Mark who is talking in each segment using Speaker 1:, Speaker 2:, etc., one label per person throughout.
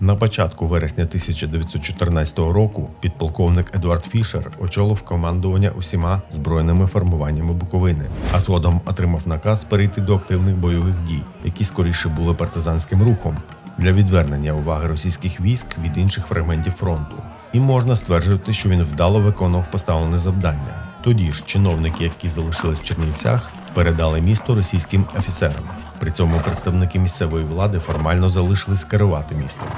Speaker 1: На початку вересня 1914 року підполковник Едуард Фішер очолив командування усіма збройними формуваннями Буковини, а згодом отримав наказ перейти до активних бойових дій, які скоріше були партизанським рухом для відвернення уваги російських військ від інших фрагментів фронту. І можна стверджувати, що він вдало виконував поставлене завдання. Тоді ж чиновники, які залишились в Чернівцях, передали місто російським офіцерам. При цьому представники місцевої влади формально залишились керувати містом.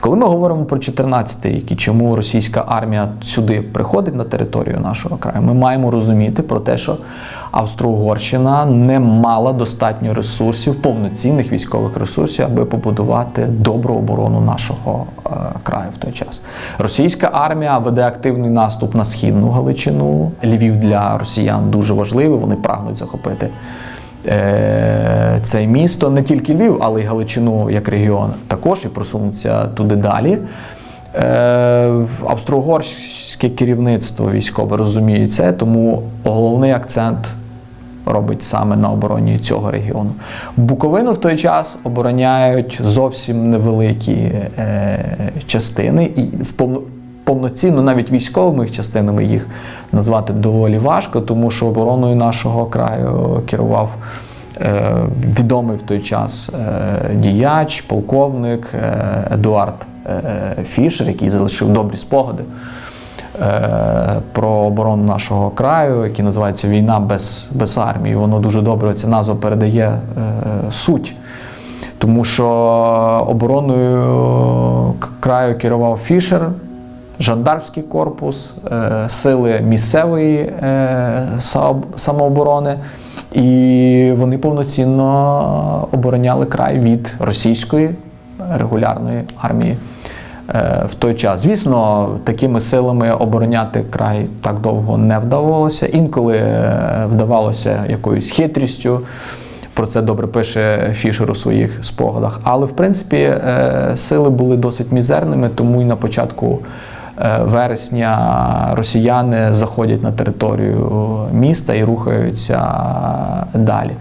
Speaker 2: Коли ми говоримо про 14 рік і чому російська армія сюди приходить на територію нашого краю, ми маємо розуміти про те, що Австро-Угорщина не мала достатньо ресурсів, повноцінних військових ресурсів, аби побудувати добру оборону нашого е, краю в той час. Російська армія веде активний наступ на східну Галичину. Львів для росіян дуже важливий. Вони прагнуть захопити е, це місто, не тільки Львів, але й Галичину як регіон також і просунуться туди далі. Е, Австро-угорське керівництво військове розуміє це, тому головний акцент робить саме на обороні цього регіону. Буковину в той час обороняють зовсім невеликі е, частини, і в повно- повноцінно навіть військовими частинами їх назвати доволі важко, тому що обороною нашого краю керував е, відомий в той час е, діяч, полковник е, Едуард е, Фішер, який залишив добрі спогади е, про оборону нашого краю, який називається Війна без, без армії. Воно дуже добре ця назва передає е, суть. Тому що обороною краю керував Фішер, жандармський корпус, е, сили місцевої е, самооборони, і вони повноцінно обороняли край від російської регулярної армії е, в той час. Звісно, такими силами обороняти край так довго не вдавалося. Інколи е, вдавалося якоюсь хитрістю. Про це добре пише Фішер у своїх спогадах. Але в принципі е, сили були досить мізерними, тому і на початку е, вересня росіяни заходять на територію міста і рухаються далі.